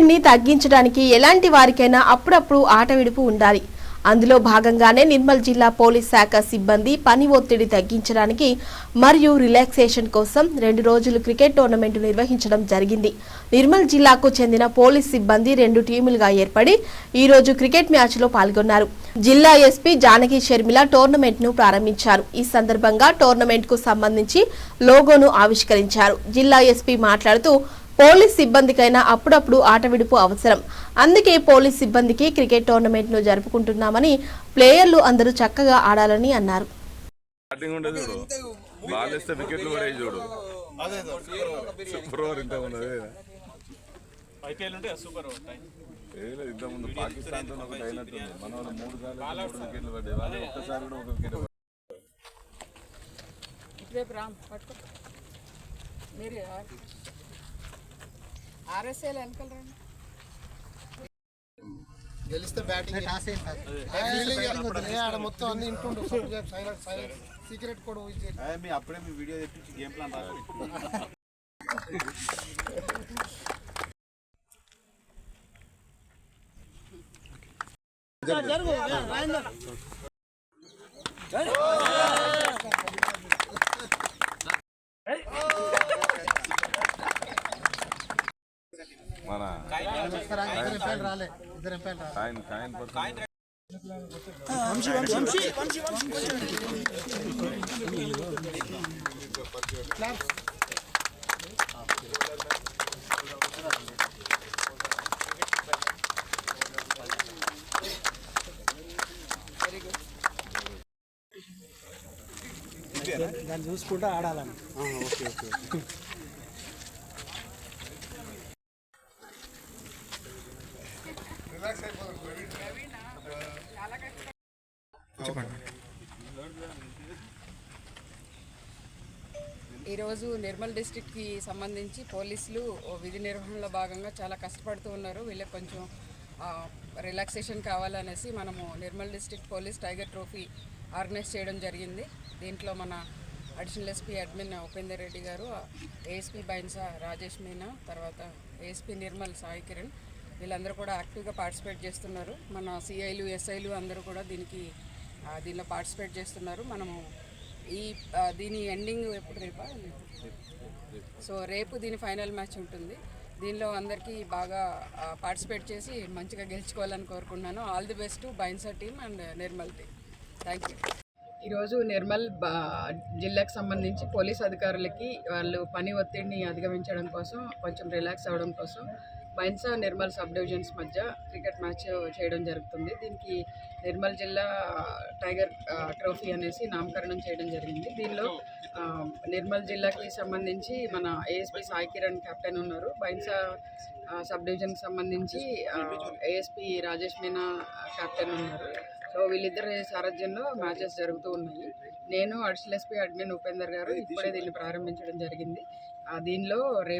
ఒత్తిడిని తగ్గించడానికి ఎలాంటి వారికైనా అప్పుడప్పుడు ఆట విడుపు ఉండాలి. అందులో భాగంగానే నిర్మల్ జిల్లా పోలీస్ శాఖ సిబ్బంది పని ఒత్తిడి తగ్గించడానికి మరియు రిలాక్సేషన్ కోసం రెండు రోజులు క్రికెట్ టోర్నమెంట్ నిర్వహించడం జరిగింది. నిర్మల్ జిల్లాకు చెందిన పోలీస్ సిబ్బంది రెండు టీములుగా ఏర్పడి ఈ రోజు క్రికెట్ మ్యాచ్లో పాల్గొన్నారు. జిల్లా ఎస్పీ జానకి షర్మిల టోర్నమెంట్ను ప్రారంభించారు. ఈ సందర్భంగా టోర్నమెంట్కు సంబంధించి లోగోను ఆవిష్కరించారు. జిల్లా ఎస్పీ మాట్లాడుతూ పోలీస్ సిబ్బందికైనా అప్పుడప్పుడు ఆట విడుపు అవసరం. అందుకే పోలీస్ సిబ్బందికి క్రికెట్ టోర్నమెంట్ను జరుపుకుంటున్నామని ప్లేయర్లు అందరూ చక్కగా ఆడాలని అన్నారు. బ్యాటింగ్ ఉండదు చూడు బాల్ వేస్తే వికెట్లు పడే చూడు. సూపర్ ఓవర్ ఇంత ఉన్నది ఐపీఎల్ ఉంటే సూపర్ ఓవర్ టైం. ఏదో ఇంత ముందు పాకిస్తాన్తో ఒకటి అయినట్టుంది మన వాళ్ళు మూడు సార్లు మూడు వికెట్లు పడ్డాయి. వాళ్ళు ఒక్కసారి కూడా ఒక వికెట్ రేపు రామ్ పట్టుకో. మీరు ఆర్ఎస్ఏలు వెనకాల రండి గెలిస్తే బ్యాటింగ్ ఆడ మొత్తం అన్ని ఇంటుండు సైలెంట్ సైలెంట్ సీక్రెట్ కూడా యూజ్ చేయాలి మీ అప్పుడే మీ వీడియో తెప్పించి గేమ్ ప్లాన్ రాసి ఇద్దరు ఎంపైలు రాలే. ఇద్దరు ఎంపైలు రాలే. చెప్పండి. ఈరోజు నిర్మల్ డిస్టిక్కి సంబంధించి పోలీసులు విధి నిర్వహణలో భాగంగా చాలా కష్టపడుతూ ఉన్నారు. వీళ్ళకి కొంచెం రిలాక్సేషన్ కావాలనేసి మనము Nirmal district police tiger trophy organise చేయడం జరిగింది. దీంట్లో మన additional SP admin Upender Reddy garu ASP Bhainsa Rajesh Meena తర్వాత ఏఎస్పీ నిర్మల్ సాయి కిరణ్ వీళ్ళందరూ కూడా యాక్టివ్గా పార్టిసిపేట్ చేస్తున్నారు. మన సిఐలు ఎస్ఐలు అందరూ కూడా దీనికి దీనిలో పార్టిసిపేట్ చేస్తున్నారు. మనము ఈ దీని ఎండింగ్ ఎప్పుడు రేపా? సో రేపు దీని ఫైనల్ మ్యాచ్ ఉంటుంది. దీనిలో అందరికీ బాగా పార్టిసిపేట్ చేసి మంచిగా గెలుచుకోవాలని కోరుకున్నాను all the best Bhainsa team and Nirmal team thank you ఈరోజు నిర్మల్ జిల్లాకు సంబంధించి పోలీస్ అధికారులకి వాళ్ళు పని ఒత్తిడిని అధిగమించడం కోసం కొంచెం రిలాక్స్ అవ్వడం కోసం బైన్సా నిర్మల్ సబ్ డివిజన్స్ మధ్య క్రికెట్ మ్యాచ్ చేయడం జరుగుతుంది. దీనికి నిర్మల్ జిల్లా టైగర్ ట్రోఫీ అనేసి నామకరణం చేయడం జరిగింది. దీనిలో నిర్మల్ జిల్లాకి సంబంధించి మన ఏఎస్పీ సాయి కిరణ్ కెప్టెన్ ఉన్నారు. బైన్సా సబ్ డివిజన్కి సంబంధించి ఏఎస్పీ రాజేష్ మీనా కెప్టెన్ ఉన్నారు. సో వీళ్ళిద్దరి సారథ్యంలో మ్యాచెస్ జరుగుతూ ఉన్నాయి. నేను అడిషనల్ ఎస్పీ అడ్మిన్ ఉపేందర్ గారు ఇప్పుడే దీన్ని ప్రారంభించడం జరిగింది. దీనిలో రేపు